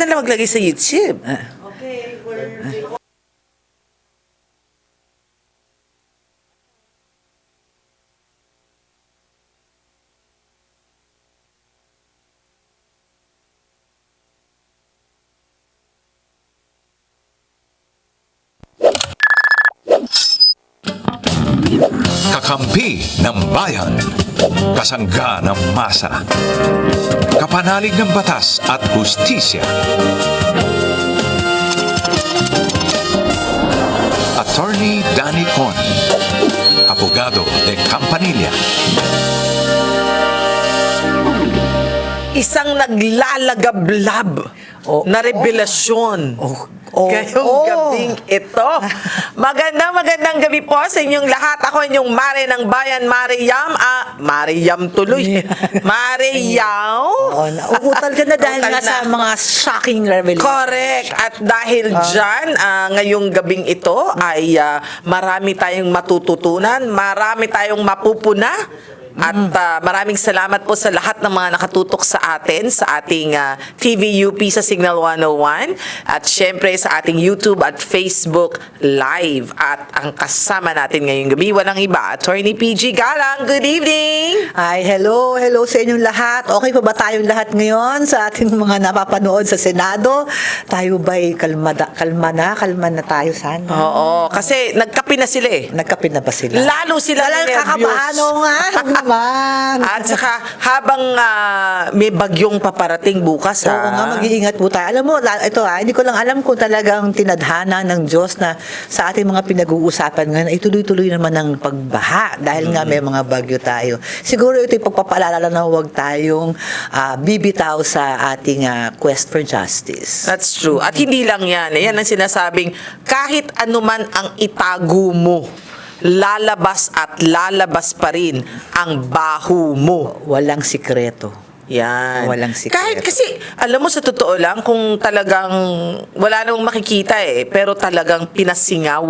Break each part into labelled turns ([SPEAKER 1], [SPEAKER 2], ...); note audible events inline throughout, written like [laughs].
[SPEAKER 1] Na lang maglagay sa YouTube.
[SPEAKER 2] Ah.
[SPEAKER 1] Okay, we're...
[SPEAKER 3] Kakampi ng bayan. Kasangga ng masa. Kapanalig ng batas at hustisya. Attorney Danny Con. Abogado de Campanilla.
[SPEAKER 1] Isang naglalagablab
[SPEAKER 2] Oh.
[SPEAKER 1] na revelasyon.
[SPEAKER 2] Oh. Oh.
[SPEAKER 1] Ngayong
[SPEAKER 2] Oh.
[SPEAKER 1] gabing ito. [laughs] Magandang magandang gabi po sa inyong lahat. Ako inyong Mare ng Bayan, Mariam. Ah, Mariam tuloy. [laughs] Mariam.
[SPEAKER 2] Oo, nauutal ka na [laughs] dahil nga sa mga shocking revelation.
[SPEAKER 1] Correct. At dahil dyan, ah, ngayong gabing ito ay ah, marami tayong matututunan, marami tayong mapupuna. At ah, maraming salamat po sa lahat ng mga nakatutok sa atin sa ating ah, TVUP sa Signal 101 at syempre sa ating YouTube at Facebook Live. At ang kasama natin ngayong gabi, walang iba, Attorney PG Galang. Good evening!
[SPEAKER 2] Ay, hello, hello sa inyong lahat. Okay pa ba tayong lahat ngayon sa ating mga napapanood sa Senado? Tayo ba'y kalma, da- kalma na? Kalma na tayo sana.
[SPEAKER 1] Oo, kasi nagkape na sila eh.
[SPEAKER 2] Nagkape na ba sila?
[SPEAKER 1] Lalo sila nervyos.
[SPEAKER 2] kakapaano nga. Huwag [laughs] naman.
[SPEAKER 1] At saka habang ah, may bagyong paparating bukas
[SPEAKER 2] Oo
[SPEAKER 1] ha.
[SPEAKER 2] nga, mag-iingat po tayo. Alam mo, la- ito ha, hindi ko lang alam kung talagang tinadhana ng Diyos na sa ating mga pinag-uusapan ngayon ay tuloy-tuloy naman ng pagbaha dahil nga may mga bagyo tayo. Siguro ito yung pagpapaalala na huwag tayong ah, bibitaw sa ating ah, quest for justice.
[SPEAKER 1] That's true. At hindi lang yan. Yan ang sinasabing kahit anuman ang itago mo, lalabas at lalabas pa rin ang baho mo.
[SPEAKER 2] Walang sikreto.
[SPEAKER 1] Yan.
[SPEAKER 2] Walang sikreto.
[SPEAKER 1] Kahit kasi, alam mo sa totoo lang, kung talagang wala namang makikita eh, pero talagang pinasingaw.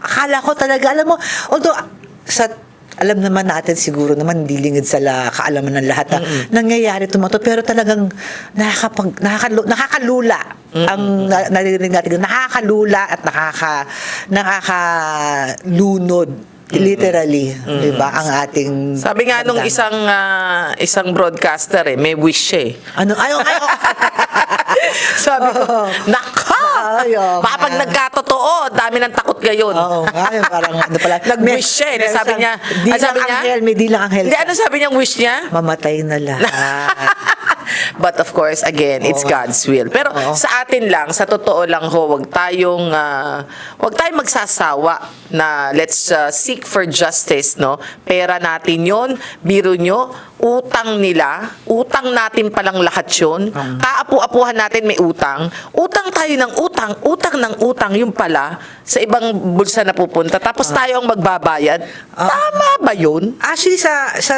[SPEAKER 2] Akala ko talaga, alam mo, although sa alam naman natin siguro naman hindi lingid sa la, kaalaman ng lahat na nangyayari ito mga to, pero talagang nakakapag, nakakalu, nakakalula ang na, naririnig natin. Nakakalula at nakaka nakakalunod literally di ba ang ating
[SPEAKER 1] Sabi nga nung isang ah, isang broadcaster eh, may wish eh.
[SPEAKER 2] ano? Ayo ayo [laughs]
[SPEAKER 1] Sabi ko,
[SPEAKER 2] Oo.
[SPEAKER 1] naka!
[SPEAKER 2] Ay, oo
[SPEAKER 1] Baka pag
[SPEAKER 2] nga.
[SPEAKER 1] nagkatotoo, dami ng takot ngayon.
[SPEAKER 2] Oo, nga, yung parang ano pala. [laughs]
[SPEAKER 1] Nag-wish siya eh. Sabi niya,
[SPEAKER 2] di
[SPEAKER 1] ah, sabi
[SPEAKER 2] lang
[SPEAKER 1] niya?
[SPEAKER 2] anghel, may di lang anghel.
[SPEAKER 1] Hindi, ano sabi niyang wish niya?
[SPEAKER 2] Mamatay na lahat. [laughs]
[SPEAKER 1] But of course, again, it's. God's will. Pero sa atin lang, sa totoo lang ho, wag tayong ah, wag tayong magsasawa na let's ah, seek for justice, no? Pera natin 'yon, biro nyo, utang nila, utang natin palang lahat 'yon. Kaapu-apuhan natin may utang. Utang tayo ng utang, utang ng utang yung pala sa ibang bulsa na pupunta. Tapos tayo ang magbabayad. Tama ba 'yun?
[SPEAKER 2] Actually sa sa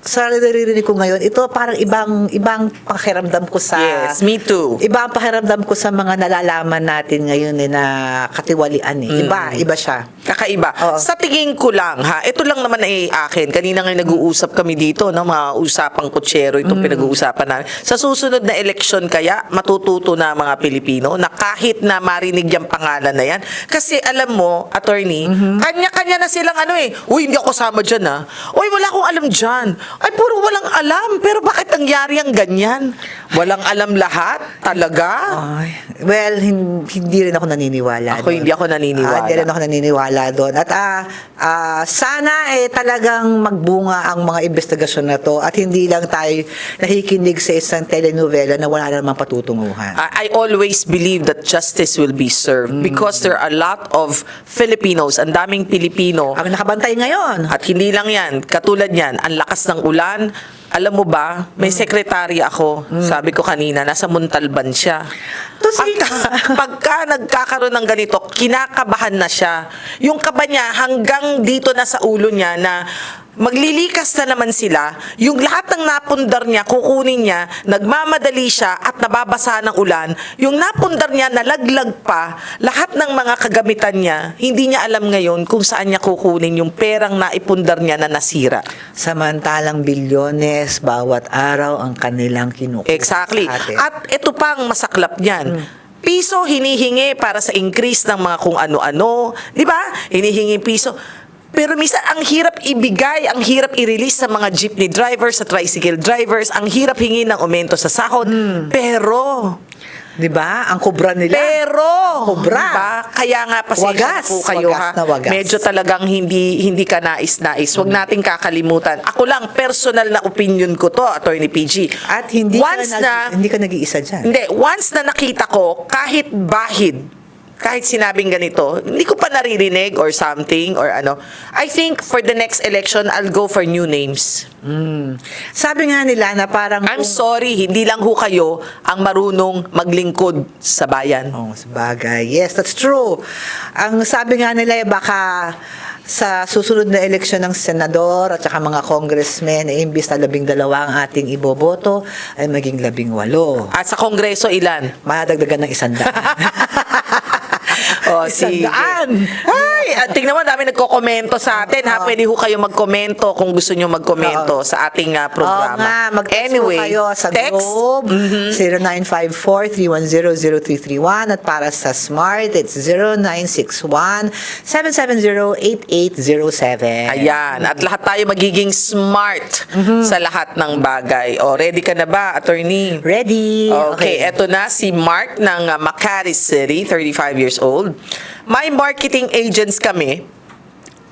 [SPEAKER 2] sa naririnig ko ngayon, ito parang ibang ibang pakiramdam ko sa
[SPEAKER 1] Yes, me too.
[SPEAKER 2] Iba ang pakiramdam ko sa mga nalalaman natin ngayon eh, na katiwalian eh. Iba,
[SPEAKER 1] Mm.
[SPEAKER 2] iba siya.
[SPEAKER 1] Kakaiba.
[SPEAKER 2] Oo.
[SPEAKER 1] Sa tingin ko lang, ha, ito lang naman ay akin. Kanina nga nag-uusap kami dito, no, mga usapang kutsero
[SPEAKER 2] Mm.
[SPEAKER 1] itong pinag-uusapan namin. Sa susunod na eleksyon kaya, matututo na ang mga Pilipino na kahit na marinig yung pangalan na yan. Kasi alam mo, attorney,
[SPEAKER 2] Mm-hmm.
[SPEAKER 1] kanya-kanya na silang ano eh, uy, hindi ako kasama dyan ha. Uy, wala akong alam dyan. Ay, puro walang alam. Pero bakit nangyari ang ganyan? Walang alam lahat? Talaga?
[SPEAKER 2] Ay, well, hin- hindi rin ako naniniwala.
[SPEAKER 1] Ako
[SPEAKER 2] doon.
[SPEAKER 1] hindi ako naniniwala.
[SPEAKER 2] Ah, hindi rin ako naniniwala doon. At ah, ah, sana eh talagang magbunga ang mga investigasyon na to at hindi lang tayo nakikinig sa isang telenovela na wala namang patutunguhan.
[SPEAKER 1] I, I always believe that justice will be served
[SPEAKER 2] Mm.
[SPEAKER 1] because there are a lot of Filipinos, ang daming Pilipino,
[SPEAKER 2] ang nakabantay ngayon.
[SPEAKER 1] at hindi lang yan, katulad yan, ang lakas ng ulan, alam mo ba, may
[SPEAKER 2] Mm.
[SPEAKER 1] sekretary ako, sabi ko kanina, nasa Muntalban siya.
[SPEAKER 2] To
[SPEAKER 1] Pagka, [laughs] pagka nagkakaroon ng ganito, kinakabahan na siya. Yung kaba niya hanggang dito na sa ulo niya na maglilikas na naman sila, yung lahat ng napundar niya, kukunin niya, nagmamadali siya at nababasa ng ulan, yung napundar niya, nalaglag pa, lahat ng mga kagamitan niya, hindi niya alam ngayon kung saan niya kukunin yung perang naipundar niya na nasira.
[SPEAKER 2] Samantalang bilyones bawat araw ang kanilang kinukuha.
[SPEAKER 1] Exactly.
[SPEAKER 2] sa atin.
[SPEAKER 1] At ito pang masaklap niyan. Piso hinihingi para sa increase ng mga kung ano-ano. Di ba? Hinihingi piso. Pero minsan, ang hirap ibigay, ang hirap i-release sa mga jeepney drivers, sa tricycle drivers, ang hirap hingi ng aumento sa sahod. Pero,
[SPEAKER 2] Di ba? Ang kubra nila.
[SPEAKER 1] pero,
[SPEAKER 2] Kubra.
[SPEAKER 1] diba? Kaya nga pasensya na po kayo
[SPEAKER 2] Wagas
[SPEAKER 1] ha.
[SPEAKER 2] na wagas.
[SPEAKER 1] Medyo talagang hindi hindi ka nais-nais. Huwag nating kakalimutan. Ako lang, personal na opinion ko to, Attorney PG.
[SPEAKER 2] At hindi
[SPEAKER 1] Once
[SPEAKER 2] ka,
[SPEAKER 1] na,
[SPEAKER 2] nag, hindi ka nag-iisa dyan.
[SPEAKER 1] hindi, once na nakita ko, kahit bahid, kahit sinabing ganito, hindi ko pa naririnig or something or ano. I think for the next election, I'll go for new names.
[SPEAKER 2] Sabi nga nila na parang...
[SPEAKER 1] I'm
[SPEAKER 2] kung-
[SPEAKER 1] sorry, hindi lang ho kayo ang marunong maglingkod sa bayan.
[SPEAKER 2] Oh, sabagay. Yes, that's true. Ang sabi nga nila, eh, baka sa susunod na eleksyon ng senador at saka mga congressmen, eh, imbis na labing dalawa ang ating iboboto, ay maging labing walo.
[SPEAKER 1] At sa Kongreso, ilan?
[SPEAKER 2] Madagdagan ng isandaan. [laughs] [laughs]
[SPEAKER 1] O, sige.
[SPEAKER 2] Isandaan.
[SPEAKER 1] Ay, at tingnan mo, dami nagko-komento sa atin. Ha? Pwede ho kayo magkomento kung gusto nyo magkomento sa ating ah,
[SPEAKER 2] Oo
[SPEAKER 1] programa.
[SPEAKER 2] nga, mag-text
[SPEAKER 1] anyway,
[SPEAKER 2] po kayo sa
[SPEAKER 1] text. Mm-hmm.
[SPEAKER 2] Globe, 0954-310-0331 at para sa Smart, it's 0961-770-8807.
[SPEAKER 1] Ayan. At lahat tayo magiging smart sa lahat ng bagay. O, ready ka na ba, attorney?
[SPEAKER 2] Ready?
[SPEAKER 1] Okay, eto na si Mark ng uh, Makati City, 35 years old. May marketing agents kami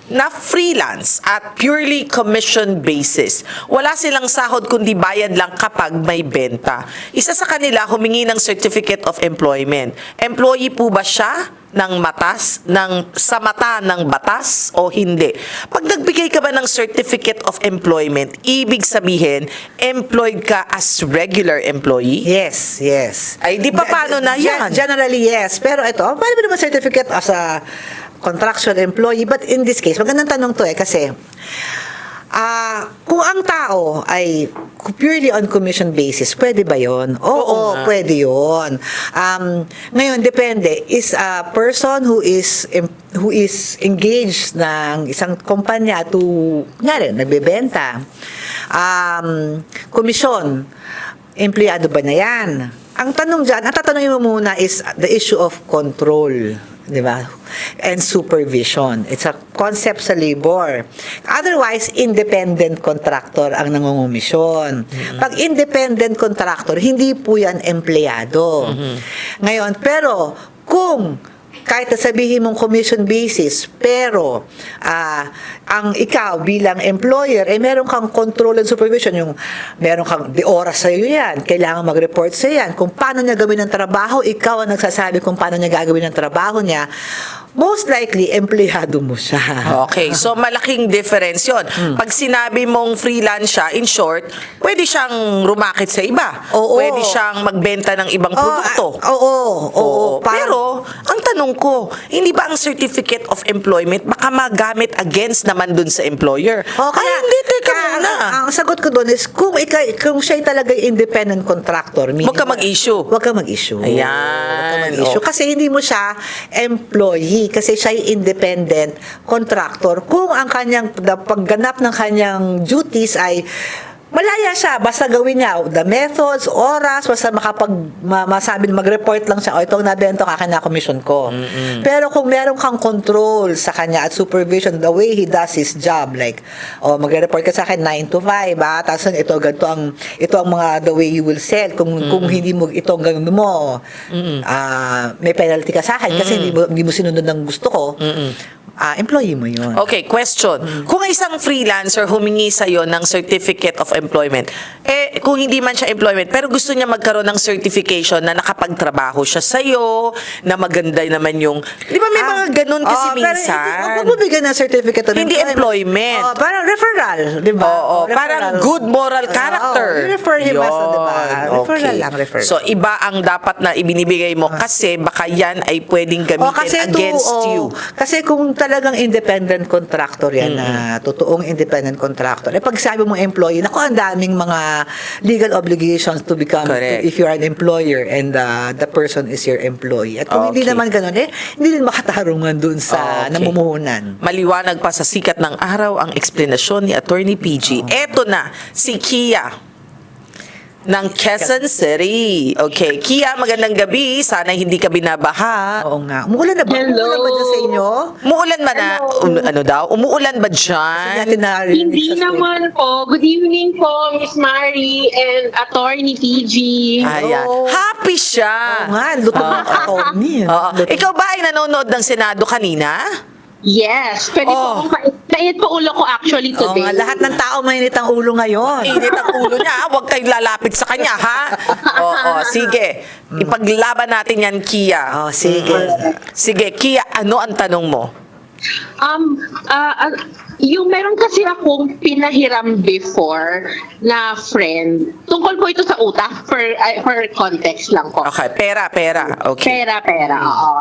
[SPEAKER 1] na freelance at purely commission basis. Wala silang sahod kundi bayad lang kapag may benta. Isa sa kanila humingi ng certificate of employment. Employee po ba siya ng matas ng sa mata ng batas o hindi? Pag nagbigay ka ba ng certificate of employment, ibig sabihin employed ka as regular employee?
[SPEAKER 2] Yes, yes.
[SPEAKER 1] Ay, di pa paano na yan?
[SPEAKER 2] Gen- Generally, yes. Pero ito, paano ba naman certificate as a contractual employee? But in this case, magandang tanong to eh, kasi ah kung ang tao ay purely on commission basis, pwede ba yon? Oo,
[SPEAKER 1] Oo nga.
[SPEAKER 2] pwede yon. Um, ngayon, depende. Is a person who is em- who is engaged ng isang kumpanya to, nga rin, nagbebenta, um, komisyon, empleyado ba na yan? Ang tanong dyan, ang tatanungin mo muna is the issue of control. Di ba? And supervision. It's a concept sa labor. Otherwise, independent contractor ang nangungumisyon. Pag independent contractor, hindi po yan empleyado. Ngayon, pero kung kahit na sabihin mong commission basis, pero ah, ang ikaw bilang employer, eh meron kang control and supervision, yung meron kang di oras sa iyo yan, kailangan mag-report sa yan. Kung paano niya gawin ang trabaho, ikaw ang nagsasabi kung paano niya gagawin ang trabaho niya, most likely, empleyado mo siya.
[SPEAKER 1] Okay, so malaking difference yon.
[SPEAKER 2] Hmm.
[SPEAKER 1] Pag sinabi mong freelance siya, in short, pwede siyang rumakit sa iba.
[SPEAKER 2] Oo.
[SPEAKER 1] Pwede siyang magbenta ng ibang
[SPEAKER 2] Oo,
[SPEAKER 1] produkto.
[SPEAKER 2] ah, Oo, oo,
[SPEAKER 1] Oo.
[SPEAKER 2] parang-
[SPEAKER 1] Pero, ang tanong ko, hindi ba ang certificate of employment baka magamit against naman dun sa employer?
[SPEAKER 2] Oh,
[SPEAKER 1] Ay, hindi, teka
[SPEAKER 2] kaya
[SPEAKER 1] muna.
[SPEAKER 2] Ang, ang sagot ko doon is, kung, ika, kung siya talaga independent contractor, meaning-
[SPEAKER 1] Huwag ka mag-issue.
[SPEAKER 2] Huwag ka mag-issue.
[SPEAKER 1] Ayan.
[SPEAKER 2] Huwag ka mag-issue.
[SPEAKER 1] Oh.
[SPEAKER 2] Kasi hindi mo siya employee, kasi siya independent contractor. Kung ang kanyang, pagganap ng kanyang duties ay Malaya siya, basta gawin niya the methods, oras, basta makapag ma, masabi mag-report lang siya, o itong nabento ka na commission ko. Pero kung meron kang control sa kanya at supervision, the way he does his job, like, o magre-report ka sa akin 9 to 5, ah, tapos ito, ganito ang, ito ang mga the way you will sell. Kung, kung hindi mo ito ang mo, ah, may penalty ka sa akin kasi hindi mo, hindi mo sinunod ng gusto ko, ah, employee mo yun.
[SPEAKER 1] Okay, question. Kung isang freelancer humingi sa'yo ng certificate of employment, eh, kung hindi man siya employment, pero gusto niya magkaroon ng certification na nakapagtrabaho siya sa'yo, na maganda naman yung... Di ba may
[SPEAKER 2] Ah,
[SPEAKER 1] mga ganun kasi
[SPEAKER 2] oh, pero
[SPEAKER 1] minsan?
[SPEAKER 2] hindi- Huwag mo bigyan ng certificate of
[SPEAKER 1] Hindi employment.
[SPEAKER 2] Oh, parang referral, di ba?
[SPEAKER 1] Oo,
[SPEAKER 2] Oh,
[SPEAKER 1] parang
[SPEAKER 2] referral.
[SPEAKER 1] good moral
[SPEAKER 2] Oo,
[SPEAKER 1] character.
[SPEAKER 2] you refer him as, di ba?
[SPEAKER 1] Yun,
[SPEAKER 2] Referral lang, referral.
[SPEAKER 1] So, iba ang dapat na ibinibigay mo kasi baka yan ay pwedeng gamitin
[SPEAKER 2] Oh, kasi to,
[SPEAKER 1] against
[SPEAKER 2] oh,
[SPEAKER 1] you.
[SPEAKER 2] Kasi kung talagang independent contractor yan na totoong independent contractor, eh pag sabi mo employee, naku, ang daming mga legal obligations to become,
[SPEAKER 1] Correct.
[SPEAKER 2] if you're an employer and uh, the person is your employee. At kung hindi
[SPEAKER 1] Okay.
[SPEAKER 2] naman ganun, eh, hindi din makatarungan dun sa
[SPEAKER 1] Okay.
[SPEAKER 2] namumuhunan.
[SPEAKER 1] Maliwanag pa sa sikat ng araw ang eksplanasyon ni Attorney PG. Eto na, si Kia ng Quezon City. Okay, Kia, magandang gabi. Sana hindi ka binabaha.
[SPEAKER 2] Oo nga. Umuulan na ba?
[SPEAKER 4] Hello.
[SPEAKER 2] Umuulan ba dyan sa inyo?
[SPEAKER 1] Umuulan ba na? Um, ano daw? Umuulan ba dyan?
[SPEAKER 2] natin narinig
[SPEAKER 4] Hindi naman po. Good evening po, Miss Mari and Attorney PG.
[SPEAKER 1] Ayan.
[SPEAKER 2] Oo.
[SPEAKER 1] Happy siya.
[SPEAKER 2] Oo nga, luto ng attorney.
[SPEAKER 1] Oo.
[SPEAKER 2] Luto.
[SPEAKER 1] Ikaw ba ay nanonood ng Senado kanina?
[SPEAKER 4] Yes. Pwede
[SPEAKER 1] Oh.
[SPEAKER 4] po Nait po ulo ko actually today.
[SPEAKER 2] nga, lahat ng tao mainit ang ulo ngayon.
[SPEAKER 1] Init ang ulo niya. ha? Huwag kayong lalapit sa kanya, ha? Oo, sige. Ipaglaban natin yan, Kia.
[SPEAKER 2] Oh, sige.
[SPEAKER 1] Sige, Kia, ano ang tanong mo?
[SPEAKER 4] Um, ah, ah, yung meron kasi akong pinahiram before na friend. Tungkol po ito sa utak for, ah, for context lang po.
[SPEAKER 1] Okay, pera, pera. Okay.
[SPEAKER 4] Pera, pera, oo.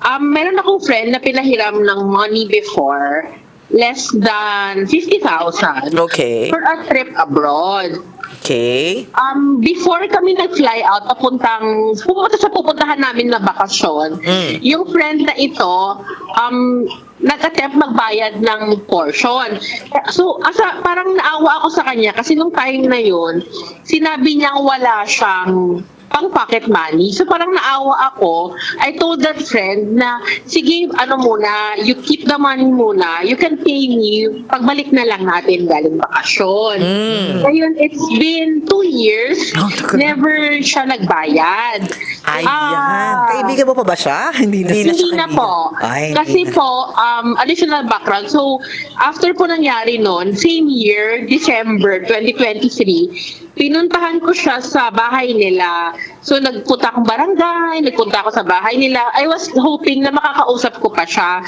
[SPEAKER 4] Um, meron akong friend na pinahiram ng money before less than 50,000
[SPEAKER 1] Okay.
[SPEAKER 4] for a trip abroad.
[SPEAKER 1] Okay.
[SPEAKER 4] Um, before kami nag-fly out, papuntang, pupunta sa pupuntahan namin na bakasyon,
[SPEAKER 1] Mm.
[SPEAKER 4] yung friend na ito, um, nag-attempt magbayad ng portion. So, asa, parang naawa ako sa kanya kasi nung time na yun, sinabi niyang wala siyang pang pocket money. So parang naawa ako. I told that friend na, sige, ano muna, you keep the money muna. You can pay me. Pagbalik na lang natin galing bakasyon.
[SPEAKER 1] Mm.
[SPEAKER 4] Ngayon, it's been two years.
[SPEAKER 2] Oh,
[SPEAKER 4] never siya nagbayad.
[SPEAKER 1] Ayan.
[SPEAKER 4] Ah,
[SPEAKER 2] Kaibigan mo pa ba siya? [laughs] Hindi na.
[SPEAKER 1] Hindi na
[SPEAKER 4] hindi
[SPEAKER 1] siya
[SPEAKER 4] na
[SPEAKER 1] kaibigan.
[SPEAKER 4] po.
[SPEAKER 2] Ay, hindi
[SPEAKER 4] Kasi
[SPEAKER 2] na.
[SPEAKER 4] po, um, additional background. So, after po nangyari noon, same year, December 2023, pinuntahan ko siya sa bahay nila. So, nagpunta akong barangay, nagpunta ako sa bahay nila. I was hoping na makakausap ko pa siya.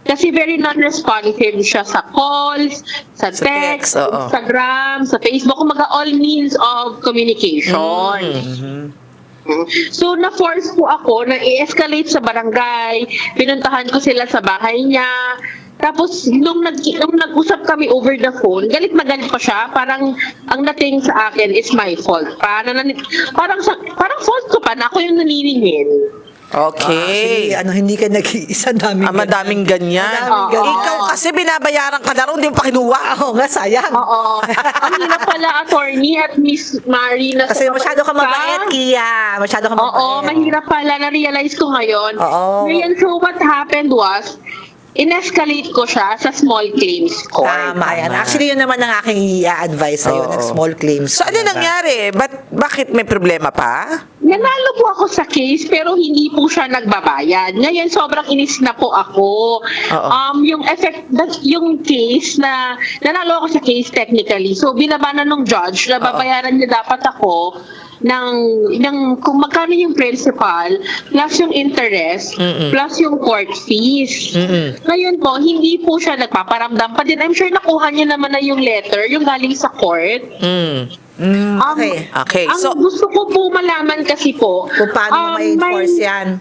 [SPEAKER 4] Kasi very non-responsive siya sa calls, sa
[SPEAKER 1] Sa text,
[SPEAKER 4] text,
[SPEAKER 1] oo.
[SPEAKER 4] Instagram, sa Facebook, kumaga all means of communication. So, na-force po ako na i-escalate sa barangay. Pinuntahan ko sila sa bahay niya. Tapos, nung, nag, nung nag-usap kami over the phone, galit na galit pa siya. Parang, ang dating sa akin is my fault. Parang, parang, parang fault ko pa na ako yung naniningil.
[SPEAKER 1] Okay.
[SPEAKER 2] Actually, ano, hindi ka nag-iisa dami.
[SPEAKER 1] Ah, madaming ganyan.
[SPEAKER 2] Madaming ganyan.
[SPEAKER 1] Ikaw kasi binabayaran ka na rin, hindi mo pa kinuha.
[SPEAKER 2] Oo nga, sayang.
[SPEAKER 4] Oo. ang hirap pala, attorney at Miss Marie na
[SPEAKER 2] Kasi masyado ka mabait, Kia. Masyado ka mabait.
[SPEAKER 4] Oo, mahirap pala. Na-realize ko ngayon.
[SPEAKER 2] Oo.
[SPEAKER 4] Ngayon, so what happened was, in-escalate ko siya sa small claims court.
[SPEAKER 2] Tama yan. Actually, yun naman ang aking i-advise sa'yo,
[SPEAKER 1] Oo.
[SPEAKER 2] ng small claims.
[SPEAKER 1] So, ano nangyari? Ba't, bakit may problema pa?
[SPEAKER 4] Nanalo po ako sa case pero hindi po siya nagbabayad. Ngayon sobrang inis na po ako.
[SPEAKER 1] Oo.
[SPEAKER 4] Um yung effect yung case na nanalo ako sa case technically. So binabanan ng judge na babayaran niya dapat ako ng ng kung magkano yung principal plus yung interest
[SPEAKER 1] Mm-mm.
[SPEAKER 4] plus yung court fees.
[SPEAKER 1] Mm-mm.
[SPEAKER 4] Ngayon po hindi po siya nagpaparamdam pa din. I'm sure nakuha niya naman na yung letter, yung galing sa court.
[SPEAKER 1] Mm.
[SPEAKER 2] Mm,
[SPEAKER 4] Um,
[SPEAKER 2] okay.
[SPEAKER 1] Okay,
[SPEAKER 4] Ang
[SPEAKER 1] so-
[SPEAKER 4] gusto ko po malaman kasi po,
[SPEAKER 2] Kung paano
[SPEAKER 4] um,
[SPEAKER 2] ma-enforce yan.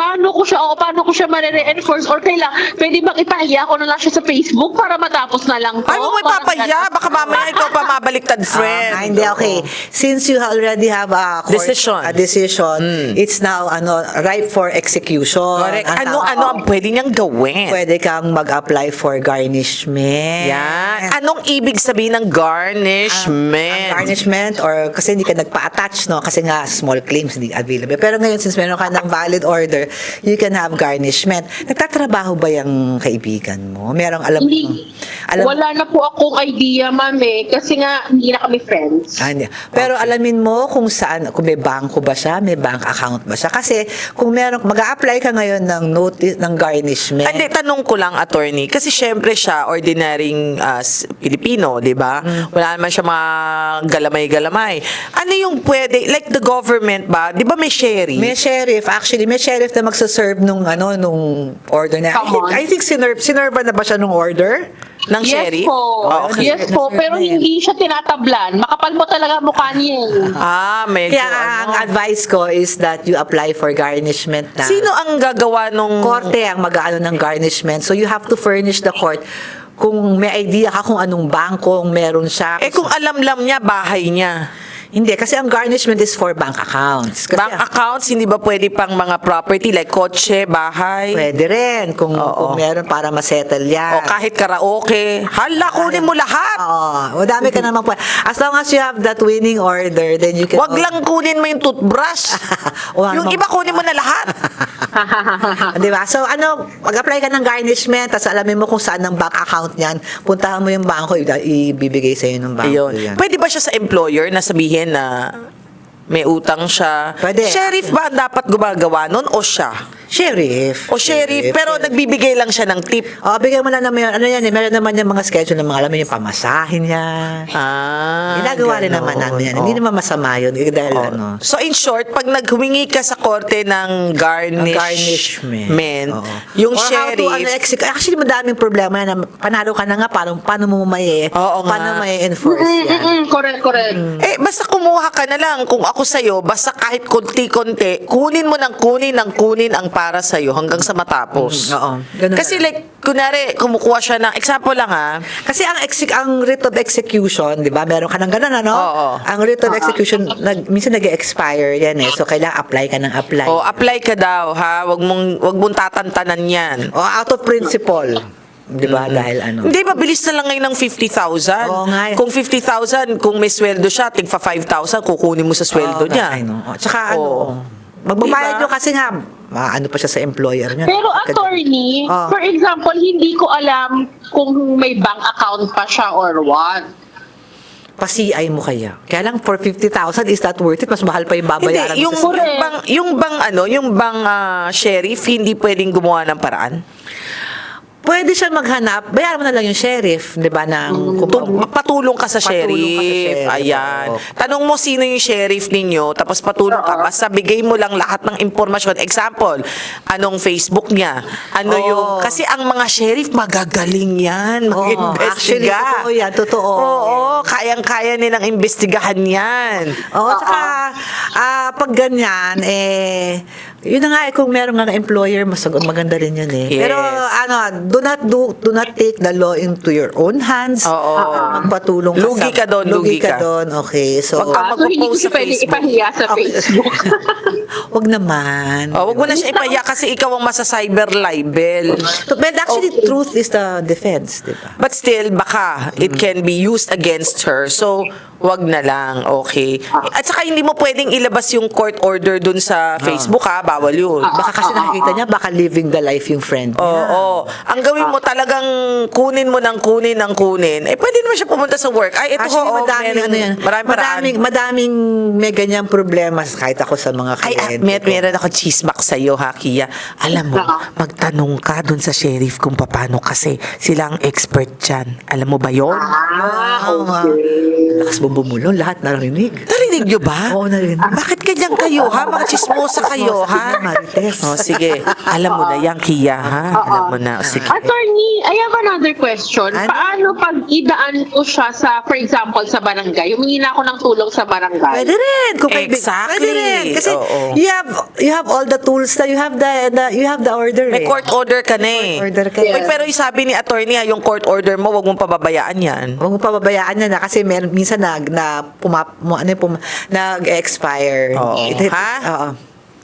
[SPEAKER 4] Paano ko siya, o paano ko siya ma-reinforce or kailangan, pwede bang ipahiya ko na lang siya sa Facebook para matapos na lang to?
[SPEAKER 1] Ay, huwag mo
[SPEAKER 4] Parang
[SPEAKER 1] ipapahiya.
[SPEAKER 4] ganun.
[SPEAKER 1] Baka mamaya ikaw pa mabaliktad, friend.
[SPEAKER 2] Ah, hindi, okay. Since you already have a court,
[SPEAKER 1] Decision.
[SPEAKER 2] a decision,
[SPEAKER 1] Mm.
[SPEAKER 2] it's now ano ripe for execution.
[SPEAKER 1] Correct.
[SPEAKER 2] Ang
[SPEAKER 1] Ano,
[SPEAKER 2] tawag-
[SPEAKER 1] ano ang pwede niyang gawin?
[SPEAKER 2] Pwede kang mag-apply for garnishment.
[SPEAKER 1] Yan. Anong ibig sabihin ng garnishment?
[SPEAKER 2] Ang garnishment or kasi hindi ka nagpa-attach, no? Kasi nga, small claims hindi available. Pero ngayon, since meron ka ng valid order, you can have garnishment. Nagtatrabaho ba yung kaibigan mo? Merong alam
[SPEAKER 4] Hindi.
[SPEAKER 2] alam
[SPEAKER 4] Wala na po akong idea, ma'am eh. Kasi nga, hindi na kami friends.
[SPEAKER 2] Ah, hindi. Pero alamin mo kung saan, kung may bangko ba siya, may bank account ba siya. Kasi kung meron, mag-a-apply ka ngayon ng notice, ng garnishment.
[SPEAKER 1] Hindi, tanong ko lang, attorney. Kasi syempre siya, ordinaryong s- Pilipino, di ba? Wala naman siya mga galamay-galamay. Ano yung pwede, like the government ba? Di ba may sheriff?
[SPEAKER 2] May sheriff, actually, may sheriff na magsaserve nung, ano, nung order na. I
[SPEAKER 4] Come
[SPEAKER 2] think,
[SPEAKER 4] on.
[SPEAKER 2] I think sinerve, sinerva na ba siya nung order?
[SPEAKER 1] Ng
[SPEAKER 4] yes
[SPEAKER 1] sheriff?
[SPEAKER 4] po.
[SPEAKER 1] Oh, okay.
[SPEAKER 4] Yes po, pero hindi siya tinatablan. Makapal po talaga mukha niya. eh.
[SPEAKER 1] Ah, medyo
[SPEAKER 2] Kaya nga, ang
[SPEAKER 1] ano.
[SPEAKER 2] advice ko is that you apply for garnishment na.
[SPEAKER 1] Sino ang gagawa nung...
[SPEAKER 2] Korte ang mag-ano ng garnishment. So you have to furnish the court kung may idea ka kung anong bangko meron siya.
[SPEAKER 1] Eh kung alam-lam niya, bahay niya.
[SPEAKER 2] Hindi, kasi ang garnishment is for bank accounts. Kasi
[SPEAKER 1] Bank accounts, hindi ba pwede pang mga property like kotse, bahay?
[SPEAKER 2] Pwede rin kung,
[SPEAKER 1] Oo.
[SPEAKER 2] kung meron para masettle yan.
[SPEAKER 1] O kahit karaoke. Hala, kunin mo lahat.
[SPEAKER 2] Oo. Madami ka naman po. As long as you have that winning order, then you can...
[SPEAKER 1] Wag lang kunin mo yung toothbrush. [laughs]
[SPEAKER 2] Wala
[SPEAKER 1] yung iba kunin mo na lahat. [laughs]
[SPEAKER 2] Di ba? So, ano, mag-apply ka ng garnishment, tapos alamin mo kung saan ang bank account niyan. Puntahan mo yung bangko, i- ibibigay sa'yo ng bangko
[SPEAKER 1] Ayun.
[SPEAKER 2] yan.
[SPEAKER 1] Pwede ba siya sa employer na sabihin na may utang siya?
[SPEAKER 2] Pwede.
[SPEAKER 1] Sheriff ba ang dapat gumagawa nun o siya?
[SPEAKER 2] Sheriff.
[SPEAKER 1] O sheriff, pero nagbibigay lang siya ng tip.
[SPEAKER 2] Oh, bigyan mo lang naman yun. Ano yan, eh, meron naman yung mga schedule ng mga alam mo yung pamasahin niya.
[SPEAKER 1] Ah,
[SPEAKER 2] Ginagawa rin naman namin yan.
[SPEAKER 1] Oh.
[SPEAKER 2] Hindi naman masama yun. Eh, dahil
[SPEAKER 1] Oh.
[SPEAKER 2] ano.
[SPEAKER 1] So in short, pag naghumingi ka sa korte ng garnish,
[SPEAKER 2] garnishment. Oo.
[SPEAKER 1] yung
[SPEAKER 2] Or how to, ano,
[SPEAKER 1] sheriff,
[SPEAKER 2] execute. Actually, madaming problema yan. na Panalo ka na nga, paano, paano mo may,
[SPEAKER 1] Oo nga.
[SPEAKER 2] paano may enforce yan.
[SPEAKER 4] Mm-mm, correct, correct.
[SPEAKER 1] eh basta kumuha ka na lang kung ako sa'yo, basta kahit konti-konti, kunin mo ng kunin ng kunin ang para sa'yo hanggang sa matapos.
[SPEAKER 2] Mm, oo. Ganun
[SPEAKER 1] Kasi
[SPEAKER 2] na.
[SPEAKER 1] like, kunwari, kumukuha siya ng, example lang ha,
[SPEAKER 2] Kasi ang exec ang writ of execution, 'di ba? Meron ka ng ganun ano?
[SPEAKER 1] Oo.
[SPEAKER 2] Ang writ of execution nag, minsan nag-expire 'yan eh. So kailangan apply ka ng apply.
[SPEAKER 1] o apply ka daw ha, wag mong, wag mong tatantanan yan.
[SPEAKER 2] O out of principle. 'Di ba? Dahil ano?
[SPEAKER 1] Hindi, mabilis na lang ngayon ng 50,000.
[SPEAKER 2] Oo nga eh.
[SPEAKER 1] Kung 50,000, kung may sweldo siya, tigfa 5,000, kukunin mo sa sweldo
[SPEAKER 2] Oo,
[SPEAKER 1] niya.
[SPEAKER 2] I know. O, Tsaka ano,
[SPEAKER 1] Oo.
[SPEAKER 2] magbabayad
[SPEAKER 1] Diba?
[SPEAKER 2] nyo kasi nga, ma- ano pa siya sa employer niya.
[SPEAKER 4] Pero attorney,
[SPEAKER 2] Ah.
[SPEAKER 4] for example, hindi ko alam kung may bank account pa siya or what.
[SPEAKER 2] Pa-CI mo kaya. Kaya lang, for 50,000, is that worth it? Mas mahal pa yung babayaran
[SPEAKER 1] Hindi, yung, yung bang, yung bang, ano, yung bang ah, sheriff, hindi pwedeng gumawa ng paraan?
[SPEAKER 2] Pwede siya maghanap, bayaran mo na lang yung sheriff, di ba, ng...
[SPEAKER 1] Tu- patulong ka sa
[SPEAKER 2] Patulong ka sa
[SPEAKER 1] sheriff.
[SPEAKER 2] sheriff,
[SPEAKER 1] Ayan.
[SPEAKER 2] oo.
[SPEAKER 1] Tanong mo sino yung sheriff ninyo, tapos patulong ka. Basta bigay mo lang lahat ng impormasyon. Example, anong Facebook niya? Ano
[SPEAKER 2] Oo.
[SPEAKER 1] yung... Kasi ang mga sheriff, magagaling yan.
[SPEAKER 2] Oo,
[SPEAKER 1] Mag-imbestiga.
[SPEAKER 2] actually, totoo yan, totoo.
[SPEAKER 1] Oo, kayang-kaya nilang imbestigahan yan.
[SPEAKER 2] Oo, tsaka, ah, pag ganyan, eh, yun na nga, eh, kung meron nga employer, mas maganda rin yun eh.
[SPEAKER 1] Yes.
[SPEAKER 2] Pero, ano, do not do, do not take the law into your own hands.
[SPEAKER 1] Oo.
[SPEAKER 2] Magpatulong ka
[SPEAKER 1] Lugi ka doon, lugi ka.
[SPEAKER 2] doon, okay. So,
[SPEAKER 1] Wag ka
[SPEAKER 4] Ah, so hindi ko
[SPEAKER 1] magpo-post sa Facebook.
[SPEAKER 4] ipahiya sa
[SPEAKER 2] Okay.
[SPEAKER 4] Facebook. [laughs]
[SPEAKER 2] wag naman.
[SPEAKER 1] Oh, wag mo na siya ipaya kasi ikaw ang masa-cyber libel.
[SPEAKER 2] But actually, truth is the defense, di ba?
[SPEAKER 1] But still, baka it can be used against her. So, wag na lang, okay? At saka hindi mo pwedeng ilabas yung court order dun sa Facebook ha, bawal yun.
[SPEAKER 2] Baka kasi nakikita niya, baka living the life yung friend niya.
[SPEAKER 1] Oo. Ang gawin mo talagang kunin mo ng kunin ng kunin. Eh, pwede naman siya pumunta sa work. Ay, ito
[SPEAKER 2] Actually,
[SPEAKER 1] ho, oh,
[SPEAKER 2] madaming,
[SPEAKER 1] meron-
[SPEAKER 2] ano yan,
[SPEAKER 1] maraming paraan.
[SPEAKER 2] madaming, madaming may ganyang problema kahit ako sa mga
[SPEAKER 1] Ay, ah,
[SPEAKER 2] kliyente
[SPEAKER 1] mer
[SPEAKER 2] ko.
[SPEAKER 1] meron ako chismak sa iyo, ha, Kia. Alam mo,
[SPEAKER 4] Ah.
[SPEAKER 1] magtanong ka dun sa sheriff kung paano kasi sila ang expert dyan. Alam mo ba yon?
[SPEAKER 4] ah,
[SPEAKER 2] Oo
[SPEAKER 4] okay.
[SPEAKER 2] Lakas mo bumulong, lahat narinig.
[SPEAKER 1] Narinig nyo ba?
[SPEAKER 2] Oo, narinig.
[SPEAKER 1] Bakit ganyan kayo, ha? Mga chismosa kayo, ha?
[SPEAKER 2] Marites.
[SPEAKER 1] Oh, sige. Alam mo na yan, Kia, ha? Alam mo na. O, Sige.
[SPEAKER 4] Attorney, I have another question.
[SPEAKER 2] Ano?
[SPEAKER 4] Paano pag idaan ko siya sa, for example, sa barangay? Humingi na ako ng tulong sa barangay.
[SPEAKER 2] Pwede rin. Kung
[SPEAKER 1] Exactly.
[SPEAKER 2] Pwede rin. Kasi
[SPEAKER 1] Oo.
[SPEAKER 2] you have you have all the tools na you have the, the you have the order
[SPEAKER 1] May
[SPEAKER 2] eh.
[SPEAKER 1] court order ka na eh.
[SPEAKER 2] Court order ka.
[SPEAKER 1] Uy, pero yung sabi ni attorney, ha, yung court order mo, wag mong pababayaan yan.
[SPEAKER 2] Huwag mo pababayaan na na kasi mer minsan nag na puma, mo, ano, pum, nag-expire.
[SPEAKER 1] Oo.
[SPEAKER 2] It- it-
[SPEAKER 1] Ha?
[SPEAKER 2] Oo.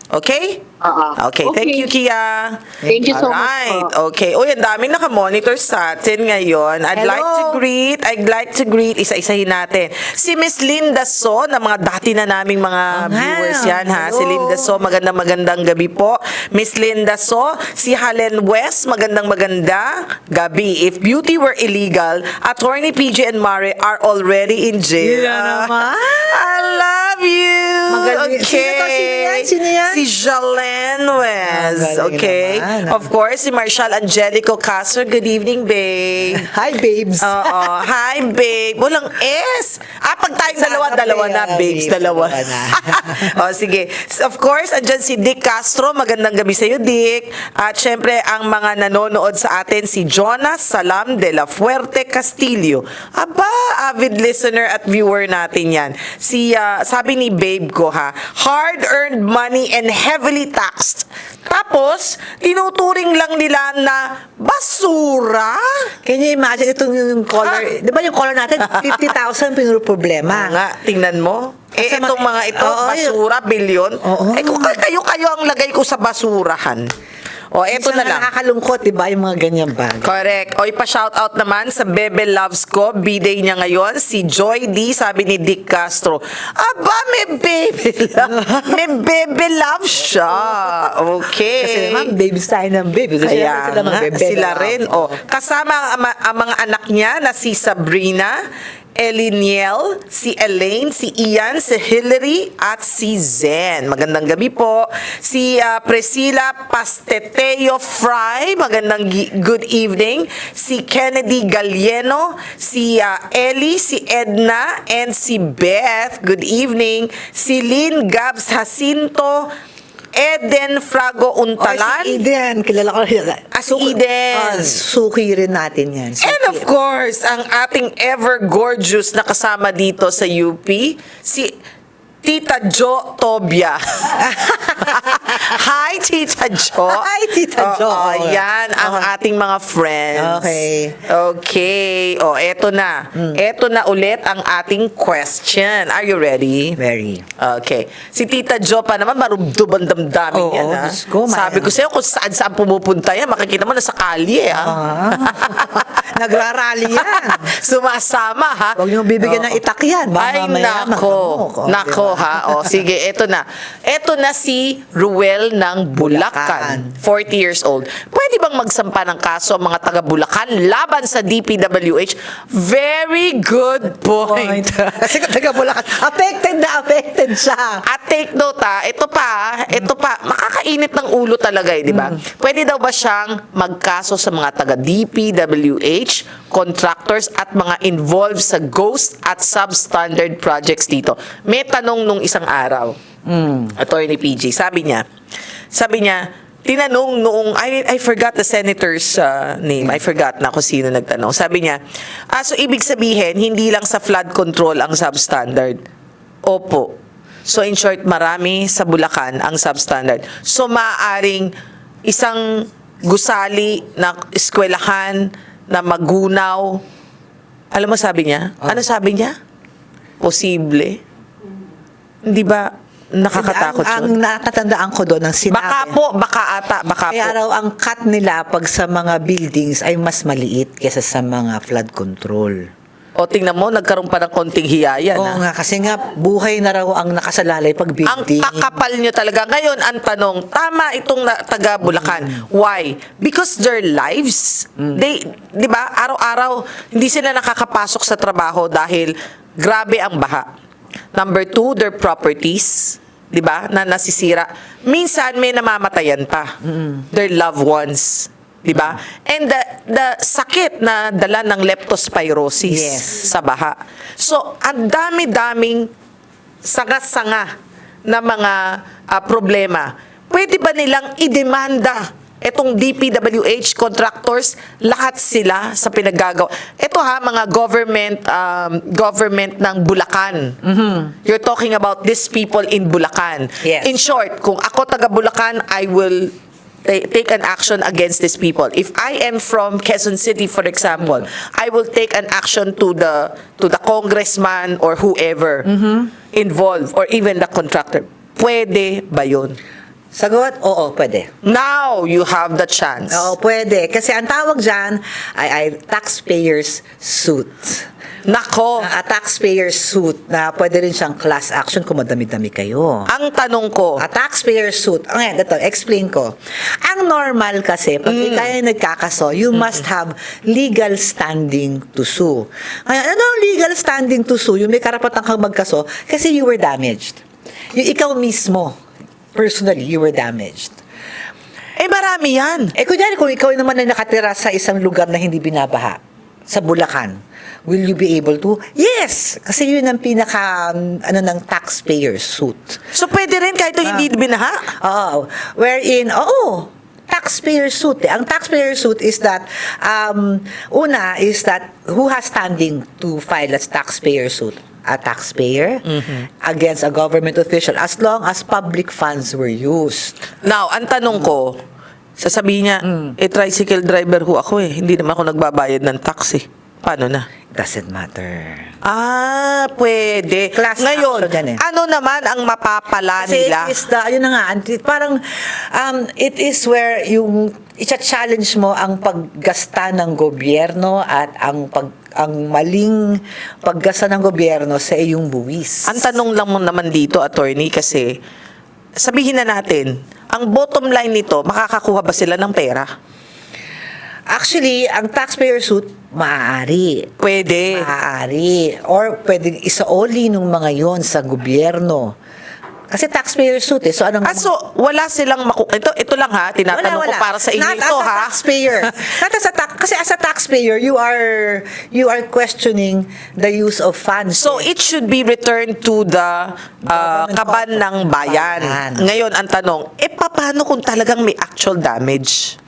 [SPEAKER 1] Okay?
[SPEAKER 4] Oo.
[SPEAKER 1] Okay, thank
[SPEAKER 4] Okay.
[SPEAKER 1] you, Kia.
[SPEAKER 4] Thank you so much
[SPEAKER 1] Alright, okay. Uy, ang daming nakamonitor sa atin ngayon. I'd
[SPEAKER 2] Hello.
[SPEAKER 1] like to greet, I'd like to greet, isa-isahin natin. Si Miss Linda So, na mga dati na naming mga
[SPEAKER 2] Oh,
[SPEAKER 1] viewers
[SPEAKER 2] hi.
[SPEAKER 1] yan, ha? Si
[SPEAKER 2] Hello.
[SPEAKER 1] Linda So, magandang magandang gabi po. Miss Linda So, si Helen West, magandang maganda gabi. If beauty were illegal, Attorney PJ and Mare are already in jail.
[SPEAKER 2] Na naman. [laughs] Galing.
[SPEAKER 1] Okay.
[SPEAKER 2] Sino to? Sino yan? Sino yan?
[SPEAKER 1] Si Jalen Wes.
[SPEAKER 2] Ang galing
[SPEAKER 1] okay.
[SPEAKER 2] naman.
[SPEAKER 1] Of course, si Marshall Angelico Castro. Good evening, babe.
[SPEAKER 2] Hi, babes.
[SPEAKER 1] Oo. Hi, babe. Walang S. Ah, pag tayong
[SPEAKER 2] Sana
[SPEAKER 1] dalawa, dalawa na, babes. Dalawa.
[SPEAKER 2] dalawa na.
[SPEAKER 1] o, sige. Of course, andyan si Dick Castro. Magandang gabi sa'yo, Dick. At syempre, ang mga nanonood sa atin, si Jonas Salam de la Fuerte Castillo. Aba, avid listener at viewer natin yan. Si, ah, sabi ni babe ko ha, hard-earned money and heavily taxed. Tapos, tinuturing lang nila na basura.
[SPEAKER 2] Can you imagine itong yung color?
[SPEAKER 1] Ah.
[SPEAKER 2] Di ba yung color natin, [laughs] 50,000 pinuro problema.
[SPEAKER 1] Oo nga, tingnan mo. Eh,
[SPEAKER 2] Kasi
[SPEAKER 1] itong
[SPEAKER 2] mga-
[SPEAKER 1] ito,
[SPEAKER 2] Oo,
[SPEAKER 1] basura, bilyon.
[SPEAKER 2] Oo.
[SPEAKER 1] Eh, kung kayo-kayo ang lagay ko sa basurahan. O, eto na lang.
[SPEAKER 2] Nakakalungkot, di ba, yung mga ganyan bagay.
[SPEAKER 1] Correct. O, ipa-shoutout naman sa Bebe Loves ko. B-day niya ngayon. Si Joy D, sabi ni Dick Castro. Aba, may Bebe Love. [laughs] may Bebe Love siya. Okay.
[SPEAKER 2] Kasi naman, babies tayo ng babies. Kasi
[SPEAKER 1] Kaya
[SPEAKER 2] sila
[SPEAKER 1] nga,
[SPEAKER 2] magbebebe
[SPEAKER 1] sila rin. Oh. Kasama ang, ama- ang mga anak niya na si Sabrina, Eliniel, si Elaine, si Ian, si Hillary, at si Zen. Magandang gabi po. Si ah, Priscilla Pasteteo Fry, magandang good evening. Si Kennedy Galieno, si ah, Ellie, si Edna, and si Beth, good evening. Si Lynn Gabs Jacinto, Eden Frago Untalan.
[SPEAKER 2] Oh, si Eden, kilala ko rin.
[SPEAKER 1] Ah, si Eden.
[SPEAKER 2] Ah, suki rin natin yan. Suki.
[SPEAKER 1] And of course, ang ating ever gorgeous na kasama dito sa UP, si Tita Jo Tobia. [laughs] Hi, Tita Jo.
[SPEAKER 2] Hi, Tita Jo.
[SPEAKER 1] Oo, yan ang
[SPEAKER 2] Okay.
[SPEAKER 1] ating mga friends.
[SPEAKER 2] Okay.
[SPEAKER 1] Okay. O, eto na. Eto na ulit ang ating question. Are you ready?
[SPEAKER 2] Very.
[SPEAKER 1] Okay. Si Tita Jo pa naman, marumdum ang damdamin
[SPEAKER 2] Oo,
[SPEAKER 1] yan.
[SPEAKER 2] Diyos ko,
[SPEAKER 1] Sabi ko sa'yo, kung saan saan pumupunta yan, makikita mo nasa kalye. Ha?
[SPEAKER 2] Ah. [laughs] Nagrarally yan. [laughs]
[SPEAKER 1] Sumasama ha.
[SPEAKER 2] Huwag niyong bibigyan ng itak yan. Baka
[SPEAKER 1] Ay, nako.
[SPEAKER 2] oh,
[SPEAKER 1] Nako? Ha. O, sige, eto na. Eto na si Ruel ng Bulacan. 40 years old. Pwede bang magsampa ng kaso ang mga taga Bulacan laban sa DPWH? Very good point. [laughs]
[SPEAKER 2] Kasi taga Bulacan, affected na affected siya.
[SPEAKER 1] At take note ha, ito pa, ito pa, makakainit ng ulo talaga eh, di ba? Pwede daw ba siyang magkaso sa mga taga DPWH, contractors at mga involved sa ghost at substandard projects dito? May tanong nung isang araw. Attorney PG, sabi niya, sabi niya, tinanong noong, I, I forgot the senator's uh, name. I forgot na kung sino nagtanong. Sabi niya, ah, so ibig sabihin, hindi lang sa flood control ang substandard. Opo. So in short, marami sa Bulacan ang substandard. So maaaring isang gusali na eskwelahan na magunaw. Alam mo sabi niya? Ano sabi niya? Posible. Hindi ba nakakatakot
[SPEAKER 2] ang, ang
[SPEAKER 1] yun?
[SPEAKER 2] natatandaan ko doon, ang sinabi.
[SPEAKER 1] Baka po, baka ata, baka
[SPEAKER 2] Kaya
[SPEAKER 1] po.
[SPEAKER 2] raw ang cut nila pag sa mga buildings ay mas maliit kaysa sa mga flood control.
[SPEAKER 1] O tingnan mo, nagkaroon pa ng konting hiyayan.
[SPEAKER 2] Oo
[SPEAKER 1] ah.
[SPEAKER 2] nga, kasi nga buhay na raw ang nakasalalay pag
[SPEAKER 1] Ang
[SPEAKER 2] building.
[SPEAKER 1] kakapal nyo talaga. Ngayon, ang tanong, tama itong na, taga Bulacan. Why? Because their lives, they, di ba, araw-araw, hindi sila nakakapasok sa trabaho dahil grabe ang baha. Number two, their properties, di ba, na nasisira. Minsan, may namamatayan pa. Their loved ones. Di ba? And the, the sakit na dala ng leptospirosis
[SPEAKER 2] Yes.
[SPEAKER 1] sa baha. So, ang dami-daming sanga-sanga na mga ah, problema, pwede ba nilang idemanda etong DPWH contractors, lahat sila sa pinaggagawa. Ito ha, mga government um, government ng Bulacan. You're talking about these people in Bulacan.
[SPEAKER 2] Yes.
[SPEAKER 1] In short, kung ako taga Bulacan, I will take an action against these people. If I am from Quezon City, for example, I will take an action to the to the congressman or whoever involved or even the contractor. Pwede ba yun?
[SPEAKER 2] Sagot, oo, pwede.
[SPEAKER 1] Now you have the chance.
[SPEAKER 2] Oo, pwede. Kasi ang tawag dyan ay, ay taxpayer's suit.
[SPEAKER 1] Nako,
[SPEAKER 2] A taxpayer's suit na pwede rin siyang class action kung madami-dami kayo.
[SPEAKER 1] ang tanong ko,
[SPEAKER 2] A taxpayer suit. Okay, ito, explain ko. Ang normal kasi, pag
[SPEAKER 1] Mm.
[SPEAKER 2] ay nagkakaso, you must have legal standing to sue. Ngayon, ano ang legal standing to sue? Yung may karapatan kang magkaso kasi you were damaged. yung ikaw mismo, personally, you were damaged.
[SPEAKER 1] Eh, marami yan.
[SPEAKER 2] Eh, kunyari, kung ikaw naman ay nakatira sa isang lugar na hindi binabaha, sa Bulacan, will you be able to? Yes! Kasi yun ang pinaka, um, ano, ng taxpayer suit.
[SPEAKER 1] So, pwede rin kahit
[SPEAKER 2] Ah.
[SPEAKER 1] hindi binaha.
[SPEAKER 2] Oo. Wherein, oo, taxpayer suit. Eh. Ang taxpayer suit is that, um, una is that who has standing to file a taxpayer suit? A taxpayer against a government official as long as public funds were used.
[SPEAKER 1] Now, ang tanong ko, sasabihin niya,
[SPEAKER 2] Mm.
[SPEAKER 1] eh, tricycle driver ho ako eh. Hindi naman ako nagbabayad ng taxi. Paano na?
[SPEAKER 2] Doesn't matter.
[SPEAKER 1] Ah, pwede.
[SPEAKER 2] Class
[SPEAKER 1] Ngayon,
[SPEAKER 2] action yan eh.
[SPEAKER 1] ano naman ang mapapala
[SPEAKER 2] Kasi
[SPEAKER 1] nila?
[SPEAKER 2] it is the, yun na nga, anti- parang, um, it is where yung, i-challenge mo ang paggasta ng gobyerno at ang pag ang maling paggasta ng gobyerno sa iyong buwis.
[SPEAKER 1] Ang tanong lang mo naman dito, attorney, kasi sabihin na natin, ang bottom line nito, makakakuha ba sila ng pera?
[SPEAKER 2] Actually, ang taxpayer suit, maaari.
[SPEAKER 1] Pwede.
[SPEAKER 2] Maaari. Or pwedeng isaoli ng mga yon sa gobyerno. Kasi taxpayer suit eh. So, anong...
[SPEAKER 1] Ah, so, wala silang maku... Ito, ito lang ha, tinatanong ko para sa inyo
[SPEAKER 2] Not
[SPEAKER 1] ito
[SPEAKER 2] as a
[SPEAKER 1] ha.
[SPEAKER 2] taxpayer. [laughs] Not as a tax, kasi as a taxpayer, you are you are questioning the use of funds.
[SPEAKER 1] So, it should be returned to the uh,
[SPEAKER 2] Government
[SPEAKER 1] kaban ng bayan.
[SPEAKER 2] Bayan.
[SPEAKER 1] Ngayon, ang tanong, eh, paano kung talagang may actual damage?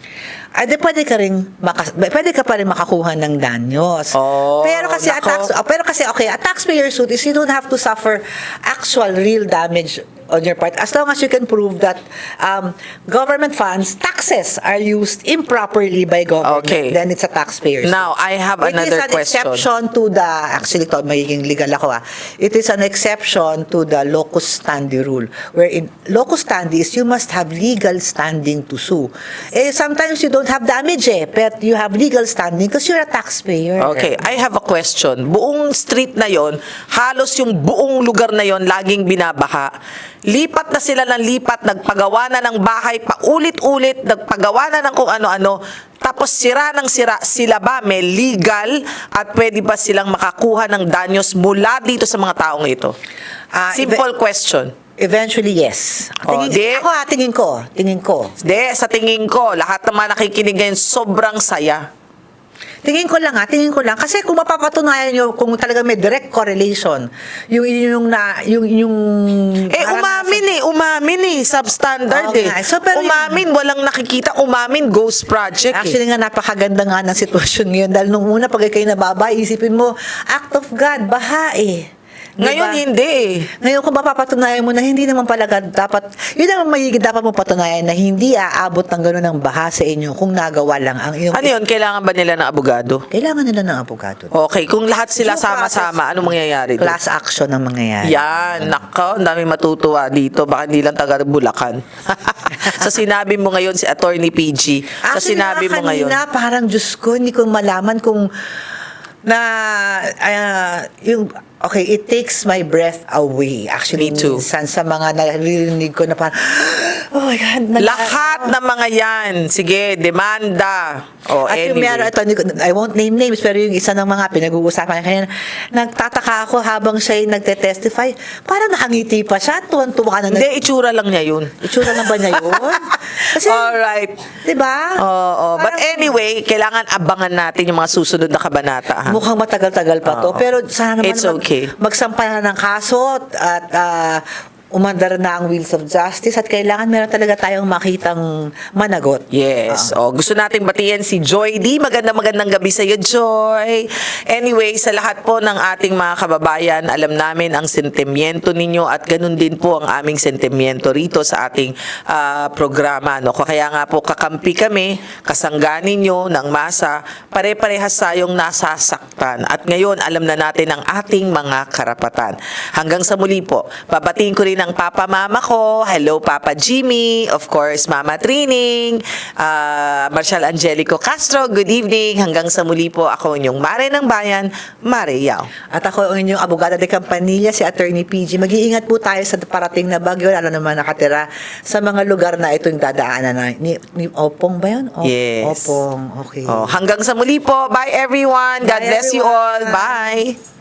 [SPEAKER 2] Ay, di pwede ka rin makas- pwede ka pa rin makakuha ng danyos.
[SPEAKER 1] Oh,
[SPEAKER 2] pero kasi a
[SPEAKER 1] nako.
[SPEAKER 2] tax, ah, pero kasi okay, a taxpayer suit is you don't have to suffer actual real damage on your part as long as you can prove that um, government funds, taxes are used improperly by government.
[SPEAKER 1] Okay.
[SPEAKER 2] Then it's a taxpayer.
[SPEAKER 1] Now, I have
[SPEAKER 2] It is
[SPEAKER 1] another
[SPEAKER 2] an
[SPEAKER 1] question.
[SPEAKER 2] exception to the, actually to, magiging legal ako ah. It is an exception to the locus standi rule. Wherein, locus standi is you must have legal standing to sue. Eh, sometimes you don't have damage eh, but you have legal standing because you're a taxpayer.
[SPEAKER 1] Okay, I have a question. Buong street na yon, halos yung buong lugar na yon laging binabaha. Lipat na sila ng lipat, nagpagawa na ng bahay paulit-ulit, nagpagawa na ng kung ano-ano. Tapos sira ng sira, sila ba may legal at pwede ba silang makakuha ng danyos mula dito sa mga taong ito?
[SPEAKER 2] Ah,
[SPEAKER 1] Simple question.
[SPEAKER 2] Eventually, yes.
[SPEAKER 1] Oh,
[SPEAKER 2] Tingin,
[SPEAKER 1] di-
[SPEAKER 2] ako ha, tingin ko. Tingin ko.
[SPEAKER 1] Hindi, sa tingin ko, lahat naman nakikinig ngayon, sobrang saya.
[SPEAKER 2] Tingin ko lang ha, tingin ko lang. Kasi kung mapapatunayan nyo, kung talaga may direct correlation, yung, yung, na, yung, yung...
[SPEAKER 1] Eh, umamin eh. Umamin eh. Substandard
[SPEAKER 2] Oo
[SPEAKER 1] eh.
[SPEAKER 2] nga. So, pero
[SPEAKER 1] umamin, walang nakikita. Umamin, ghost project
[SPEAKER 2] Actually
[SPEAKER 1] eh.
[SPEAKER 2] nga, napakaganda nga ng sitwasyon ngayon. Dahil nung una, pag kayo nababa, isipin mo, act of God, baha eh. Diba?
[SPEAKER 1] Ngayon, hindi eh.
[SPEAKER 2] Ngayon, kung mapapatunayan mo na hindi naman pala dapat, yun ang mayigit dapat mo patunayan na hindi aabot ng gano'n ng baha sa inyo kung nagawa lang ang iyong...
[SPEAKER 1] Ano yun? Kailangan ba nila ng abogado?
[SPEAKER 2] Kailangan nila ng abogado.
[SPEAKER 1] Okay, kung lahat sila sama-sama,
[SPEAKER 2] process.
[SPEAKER 1] ano mangyayari?
[SPEAKER 2] Class action ang mangyayari.
[SPEAKER 1] Yan, nako, ang dami matutuwa dito. Baka hindi lang taga Bulacan. [laughs] sa sinabi mo ngayon si Attorney PG, sa
[SPEAKER 2] Actually,
[SPEAKER 1] sinabi mo ngayon.
[SPEAKER 2] kanina, parang Diyos ko, hindi ko malaman kung na ah, yung okay, it takes my breath away. Actually,
[SPEAKER 1] Me too.
[SPEAKER 2] minsan sa mga naririnig ko na parang, [gasps] oh my God. nag-
[SPEAKER 1] Lahat ng mga yan, sige, demanda. O,
[SPEAKER 2] At yung
[SPEAKER 1] anyway.
[SPEAKER 2] meron, ito, hindi ko- I won't name names, pero yung isa ng mga pinag-uusapan kanya, nagtataka ako habang siya nagte-testify, parang nakangiti pa siya, tuwan-tuwa ka na.
[SPEAKER 1] Hindi, itsura lang niya yun.
[SPEAKER 2] Itsura lang ba niya yun? [laughs] Kasi,
[SPEAKER 1] Alright.
[SPEAKER 2] di ba?
[SPEAKER 1] Oo, but
[SPEAKER 2] Parang-
[SPEAKER 1] anyway, kailangan abangan natin yung mga susunod na kabanata. Ha?
[SPEAKER 2] Mukhang matagal-tagal pa to.
[SPEAKER 1] Oo.
[SPEAKER 2] Pero sana naman
[SPEAKER 1] It's okay.
[SPEAKER 2] magsampa na ng kaso at ah, umandar na ang wheels of justice at kailangan meron talaga tayong makitang managot.
[SPEAKER 1] Yes.
[SPEAKER 2] Ah.
[SPEAKER 1] Oh, gusto nating batiin si Joy D. Maganda magandang gabi sa iyo, Joy. Anyway, sa lahat po ng ating mga kababayan, alam namin ang sentimiento ninyo at ganun din po ang aming sentimiento rito sa ating ah, programa. No? Kaya nga po kakampi kami, kasangga ninyo ng masa, pare-parehas tayong nasasaktan. At ngayon, alam na natin ang ating mga karapatan. Hanggang sa muli po, babatiin ko rin ang papa mama ko. Hello, Papa Jimmy. Of course, Mama Trining. ah, Marshal Angelico Castro, good evening. Hanggang sa muli po, ako inyong Mare ng Bayan, Mare Yao.
[SPEAKER 2] At ako ang inyong abogada de Campanilla, si Attorney PG. Mag-iingat po tayo sa parating na bagyo, lalo naman nakatira sa mga lugar na itong dadaanan na. Ni, ni Opong ba yun? O-
[SPEAKER 1] Yes.
[SPEAKER 2] Opong, okay.
[SPEAKER 1] Oh, hanggang sa muli po. Bye everyone. God
[SPEAKER 2] Bye,
[SPEAKER 1] bless you all.
[SPEAKER 2] everyone.
[SPEAKER 1] Bye.